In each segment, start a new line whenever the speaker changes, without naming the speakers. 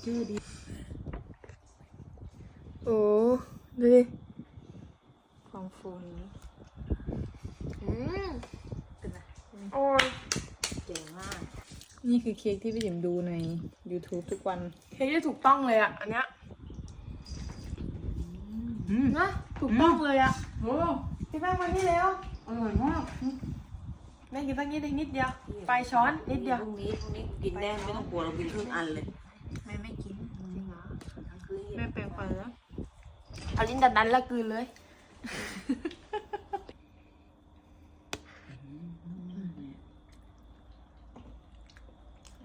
เจอร์ดี
โอ้ดูดิความฟูนี้อืม
เป็นไง
โอ้ย
เก่งมาก
นี่คือเค้กที่พี่จิ๋มดูใน YouTube ทุกวัน
เค้กที่ถูกต้องเลยอะ อันเนี้ย
อืม
นะถูกต้องเลยอะ
โอ้
พี่แป้งมานี่เร็ว
อร่อยมาก
แม่กินสักนิดเดียวนิดเดียวปลายช้อนนิดเดียว
พรุ่งนี้พรุ่งนี้กินแน่ไม่ต้องกลัวเรากินครึ่งอันเลย
แม่ไม่กิน จริงเหรอ
ทั้งคืน
แม่แปลงฟันแล้ว
เอาลิ้นดันดันๆแล้วกลืนเลย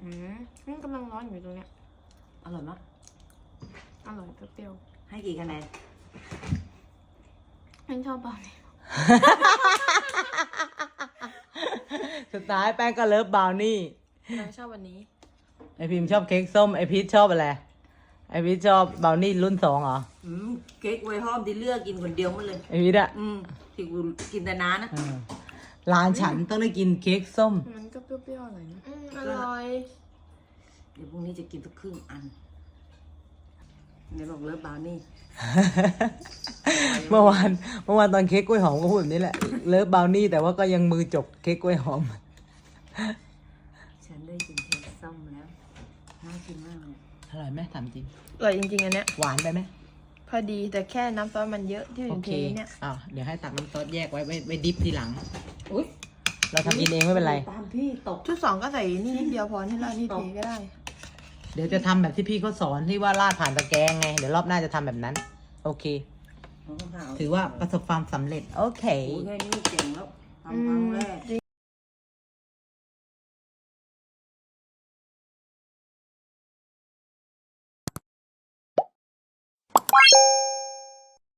อืมนี่กำลังร้อนอยู่ตรงเนี้ย
อร่อยมาก
อร่อยเปรี้ยว
ให้กี่คะแนน
ๆแม่งชอบเปล่าเนี่ย
สุดท้ายแป้งก็เลิฟบราวนี่
แม่งชอบวันนี้
ไอพิมพ์ชอบเค้กส้ม ไอพีชชอบอะไร ไอพีชชอบบราวนี่รุ่นสองเหรอ
อืมเค้กไว้หอมที่เลือกกินคนเดียวมันเลย
ไอพีชอะ
อืมที่กูกินแต่น้านะ
เออร้านฉันต้องได้กินเค้กส้ม
มันก็เปรี้ยวๆหน่อยนะอืมอร่อย
เดี๋ยวพรุ่งนี้จะกินสักครึ่งอันเดี๋ยวบอกเลิฟบราวนี่
เมื่อวานเมื่อวานตอนเค้กกล้วยหอมก็พูดแบบนี้แหละ เลิฟบราวนี่แต่ว่าก็ยังมือจบเค้กกล้วยหอม
ฉันได้กินเค้กส้มแล้วน่ากินมากเลย
อร่อยไหมถามจริง
อร่อยจริงๆอันเนี้ย
หวานไปไหม
พอดีแต่แค่น้ำซอสมันเยอะที่
โอ
เป็น
เค
เค้กเนี่ย
อ้าวเดี๋ยวให้ตักน้ำซอสแยกไว้ไว้ไว้ดิฟทีหลัง
อุ้ย
เราทำกินเองไม่เป็นไร
ตามพี่ตก
ชุดสองก็ใส่นี่นิดเดียวพอที่ราดนี่เทก็ได้
เดี๋ยวจะทำแบบที่พี่เขาสอนที่ว่าราดผ่านตะแกรงไง เดี๋ยวรอบหน้าจะทำแบบนั้น โอเค ถือว่าประสบความสำเร็จ โอเค
โอ้ยแค่นี้เก่งแล้วทำครั้งแรก